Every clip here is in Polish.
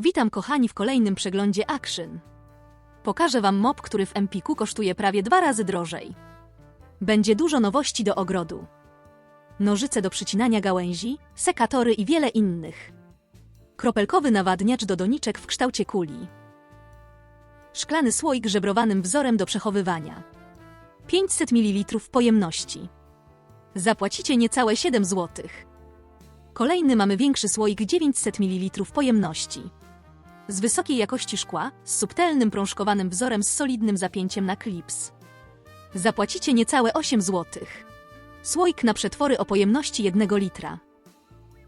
Witam kochani w kolejnym przeglądzie Action. Pokażę Wam mop, który w Empiku kosztuje prawie dwa razy drożej. Będzie dużo nowości do ogrodu. Nożyce do przycinania gałęzi, sekatory i wiele innych. Kropelkowy nawadniacz do doniczek w kształcie kuli. Szklany słoik żebrowanym wzorem do przechowywania. 500 ml pojemności. Zapłacicie niecałe 7 zł. Kolejny mamy większy słoik 900 ml pojemności. Z wysokiej jakości szkła, z subtelnym prążkowanym wzorem z solidnym zapięciem na klips. Zapłacicie niecałe 8 zł. Słoik na przetwory o pojemności 1 litra.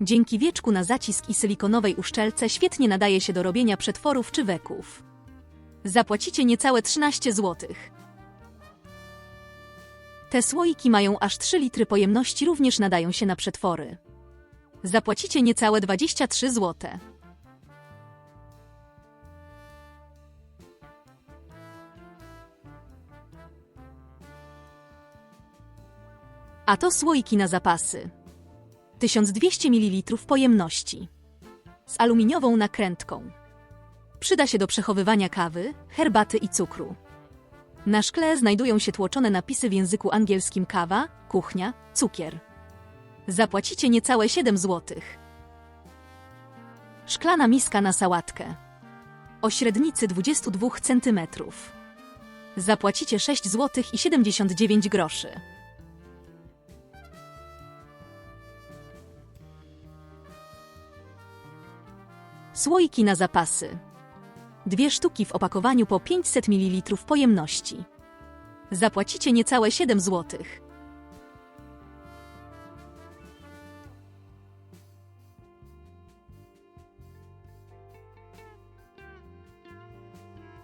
Dzięki wieczku na zacisk i silikonowej uszczelce świetnie nadaje się do robienia przetworów czy weków. Zapłacicie niecałe 13 zł. Te słoiki mają aż 3 litry pojemności, również nadają się na przetwory. Zapłacicie niecałe 23 zł. A to słoiki na zapasy. 1200 ml pojemności. Z aluminiową nakrętką. Przyda się do przechowywania kawy, herbaty i cukru. Na szkle znajdują się tłoczone napisy w języku angielskim kawa, kuchnia, cukier. Zapłacicie niecałe 7 zł. Szklana miska na sałatkę. O średnicy 22 cm. Zapłacicie 6 zł i 79 groszy. Słoiki na zapasy. Dwie sztuki w opakowaniu po 500 ml pojemności. Zapłacicie niecałe 7 zł.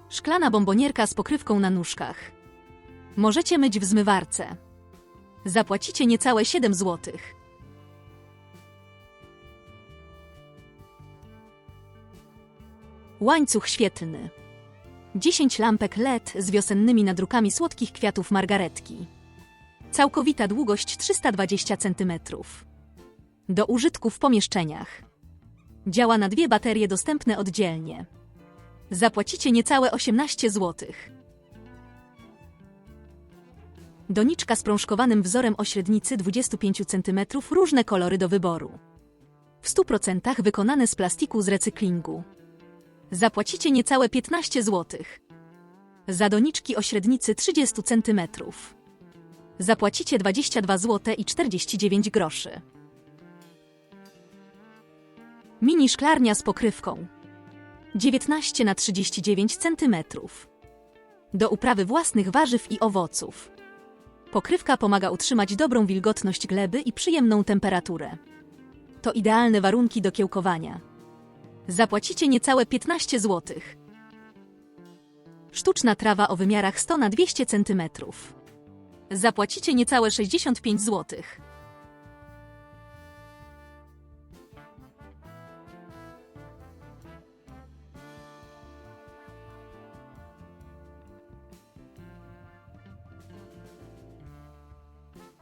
Szklana bombonierka z pokrywką na nóżkach. Możecie myć w zmywarce. Zapłacicie niecałe 7 zł. Łańcuch świetlny. 10 lampek LED z wiosennymi nadrukami słodkich kwiatów margaretki. Całkowita długość 320 cm. Do użytku w pomieszczeniach. Działa na dwie baterie dostępne oddzielnie. Zapłacicie niecałe 18 zł. Doniczka z prążkowanym wzorem o średnicy 25 cm, różne kolory do wyboru. W 100% wykonane z plastiku z recyklingu. Zapłacicie niecałe 15 zł. Za doniczki o średnicy 30 cm. Zapłacicie 22 zł i 49 groszy. Mini szklarnia z pokrywką. 19 na 39 cm. Do uprawy własnych warzyw i owoców. Pokrywka pomaga utrzymać dobrą wilgotność gleby i przyjemną temperaturę. To idealne warunki do kiełkowania. Zapłacicie niecałe 15 zł. Sztuczna trawa o wymiarach 100 na 200 cm. Zapłacicie niecałe 65 zł.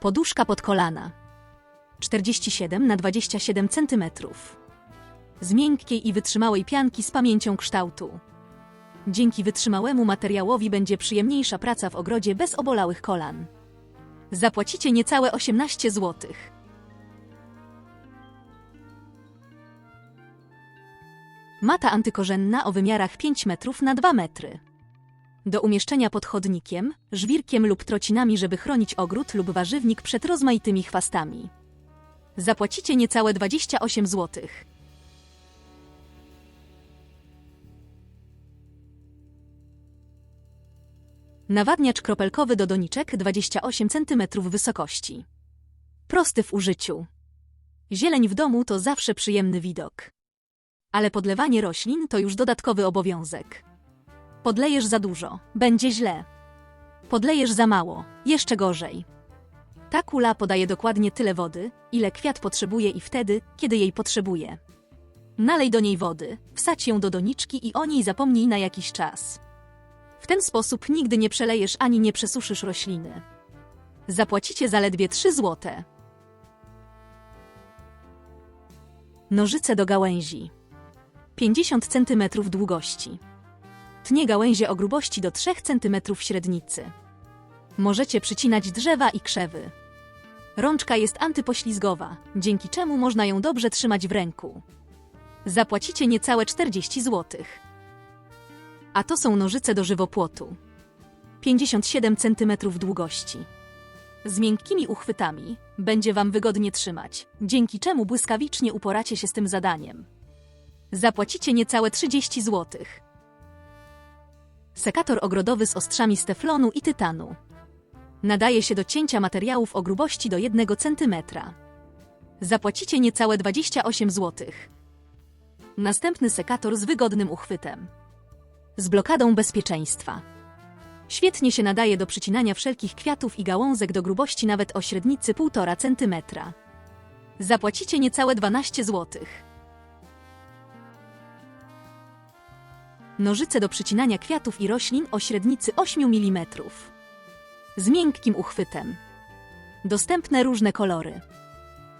Poduszka pod kolana. 47 na 27 cm. Z miękkiej i wytrzymałej pianki z pamięcią kształtu. Dzięki wytrzymałemu materiałowi będzie przyjemniejsza praca w ogrodzie bez obolałych kolan. Zapłacicie niecałe 18 zł. Mata antykorzenna o wymiarach 5 metrów na 2 metry. Do umieszczenia pod chodnikiem, żwirkiem lub trocinami, żeby chronić ogród lub warzywnik przed rozmaitymi chwastami. Zapłacicie niecałe 28 zł. Nawadniacz kropelkowy do doniczek 28 cm wysokości. Prosty w użyciu. Zieleń w domu to zawsze przyjemny widok. Ale podlewanie roślin to już dodatkowy obowiązek. Podlejesz za dużo, będzie źle. Podlejesz za mało, jeszcze gorzej. Ta kula podaje dokładnie tyle wody, ile kwiat potrzebuje i wtedy, kiedy jej potrzebuje. Nalej do niej wody, wsadź ją do doniczki i o niej zapomnij na jakiś czas. W ten sposób nigdy nie przelejesz ani nie przesuszysz rośliny. Zapłacicie zaledwie 3 złote. Nożyce do gałęzi. 50 cm długości. Tnie gałęzie o grubości do 3 cm średnicy. Możecie przycinać drzewa i krzewy. Rączka jest antypoślizgowa, dzięki czemu można ją dobrze trzymać w ręku. Zapłacicie niecałe 40 zł. A to są nożyce do żywopłotu. 57 cm długości. Z miękkimi uchwytami będzie Wam wygodnie trzymać, dzięki czemu błyskawicznie uporacie się z tym zadaniem. Zapłacicie niecałe 30 zł. Sekator ogrodowy z ostrzami z teflonu i tytanu. Nadaje się do cięcia materiałów o grubości do 1 cm. Zapłacicie niecałe 28 zł. Następny sekator z wygodnym uchwytem. Z blokadą bezpieczeństwa. Świetnie się nadaje do przycinania wszelkich kwiatów i gałązek do grubości nawet o średnicy 1,5 cm. Zapłacicie niecałe 12 zł. Nożyce do przycinania kwiatów i roślin o średnicy 8 mm. Z miękkim uchwytem. Dostępne różne kolory.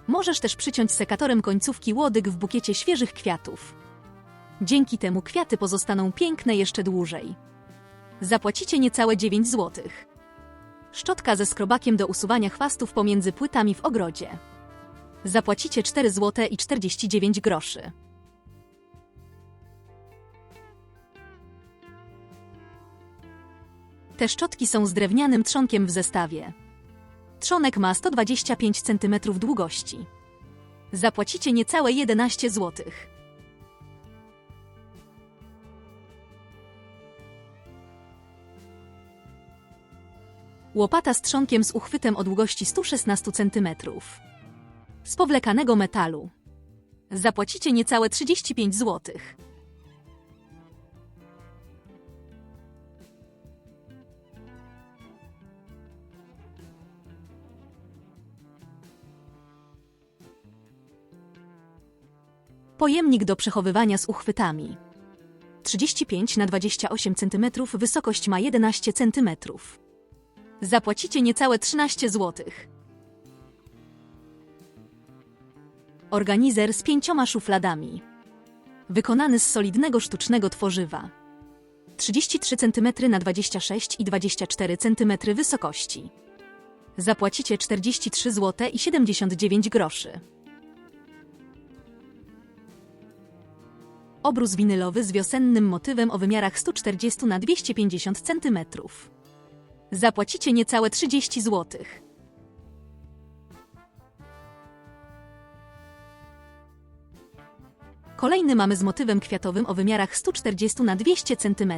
Możesz też przyciąć sekatorem końcówki łodyg w bukiecie świeżych kwiatów. Dzięki temu kwiaty pozostaną piękne jeszcze dłużej. Zapłacicie niecałe 9 zł. Szczotka ze skrobakiem do usuwania chwastów pomiędzy płytami w ogrodzie. Zapłacicie 4 zł i 49 groszy. Te szczotki są z drewnianym trzonkiem w zestawie. Trzonek ma 125 cm długości. Zapłacicie niecałe 11 zł. Łopata z trzonkiem z uchwytem o długości 116 cm. Z powlekanego metalu. Zapłacicie niecałe 35 zł. Pojemnik do przechowywania z uchwytami. 35 na 28 cm, wysokość ma 11 cm. Zapłacicie niecałe 13 zł. Organizer z pięcioma szufladami. Wykonany z solidnego sztucznego tworzywa. 33 cm na 26 i 24 cm wysokości. Zapłacicie 43 zł i 79 groszy. Obrus winylowy z wiosennym motywem o wymiarach 140 na 250 cm. Zapłacicie niecałe 30 zł. Kolejny mamy z motywem kwiatowym o wymiarach 140 na 200 cm.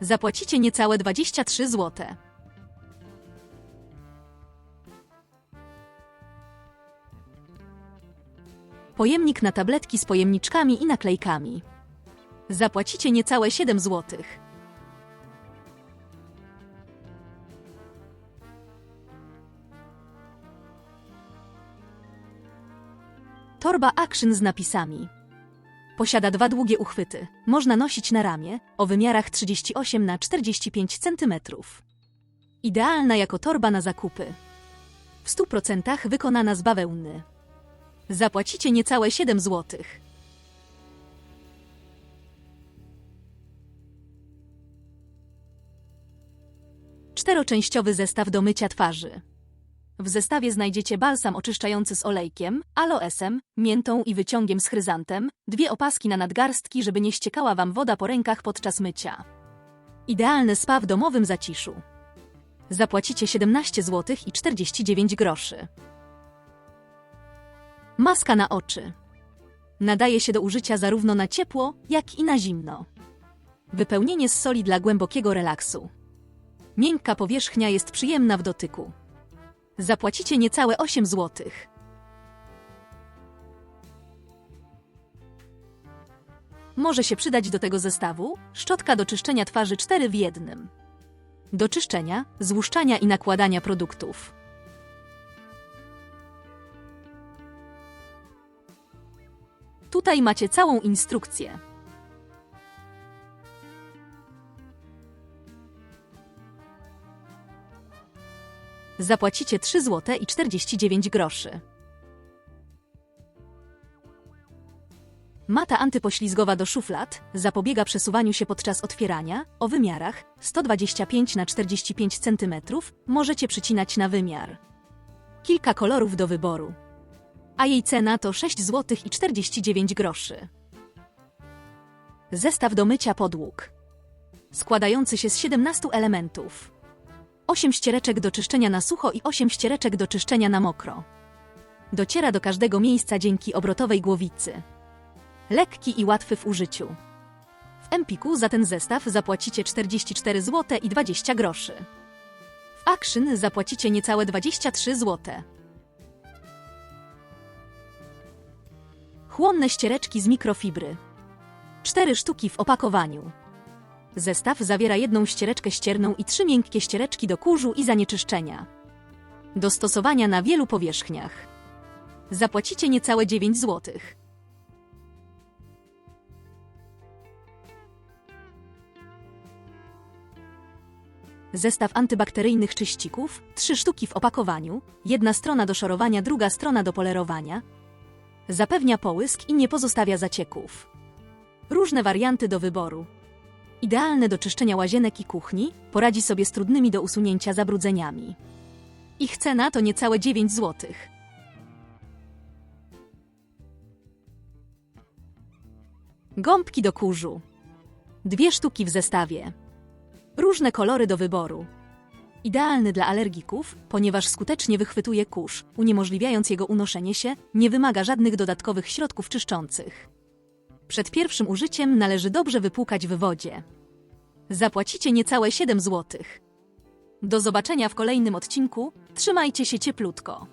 Zapłacicie niecałe 23 zł. Pojemnik na tabletki z pojemniczkami i naklejkami. Zapłacicie niecałe 7 zł. Torba Action z napisami. Posiada dwa długie uchwyty. Można nosić na ramię o wymiarach 38 na 45 cm. Idealna jako torba na zakupy. W 100% wykonana z bawełny. Zapłacicie niecałe 7 zł. Czteroczęściowy zestaw do mycia twarzy. W zestawie znajdziecie balsam oczyszczający z olejkiem, aloesem, miętą i wyciągiem z chryzantem, dwie opaski na nadgarstki, żeby nie ściekała Wam woda po rękach podczas mycia. Idealny spa w domowym zaciszu. Zapłacicie 17 zł i 49 groszy. Maska na oczy. Nadaje się do użycia zarówno na ciepło, jak i na zimno. Wypełnienie z soli dla głębokiego relaksu. Miękka powierzchnia jest przyjemna w dotyku. Zapłacicie niecałe 8 zł. Może się przydać do tego zestawu szczotka do czyszczenia twarzy 4 w jednym. Do czyszczenia, złuszczania i nakładania produktów. Tutaj macie całą instrukcję. Zapłacicie 3 zł i 49 groszy. Mata antypoślizgowa do szuflad zapobiega przesuwaniu się podczas otwierania. O wymiarach 125 na 45 cm możecie przycinać na wymiar. Kilka kolorów do wyboru. A jej cena to 6 zł i 49 groszy. Zestaw do mycia podłóg. Składający się z 17 elementów. 8 ściereczek do czyszczenia na sucho i 8 ściereczek do czyszczenia na mokro. Dociera do każdego miejsca dzięki obrotowej głowicy. Lekki i łatwy w użyciu. W Empiku za ten zestaw zapłacicie 44 zł i 20 groszy. W Action zapłacicie niecałe 23 zł. Chłonne ściereczki z mikrofibry. 4 sztuki w opakowaniu. Zestaw zawiera jedną ściereczkę ścierną i trzy miękkie ściereczki do kurzu i zanieczyszczenia. Do stosowania na wielu powierzchniach. Zapłacicie niecałe 9 zł. Zestaw antybakteryjnych czyścików, trzy sztuki w opakowaniu, jedna strona do szorowania, druga strona do polerowania. Zapewnia połysk i nie pozostawia zacieków. Różne warianty do wyboru. Idealne do czyszczenia łazienek i kuchni, poradzi sobie z trudnymi do usunięcia zabrudzeniami. Ich cena to niecałe 9 zł. Gąbki do kurzu. Dwie sztuki w zestawie. Różne kolory do wyboru. Idealny dla alergików, ponieważ skutecznie wychwytuje kurz, uniemożliwiając jego unoszenie się, nie wymaga żadnych dodatkowych środków czyszczących. Przed pierwszym użyciem należy dobrze wypłukać w wodzie. Zapłacicie niecałe 7 zł. Do zobaczenia w kolejnym odcinku. Trzymajcie się cieplutko.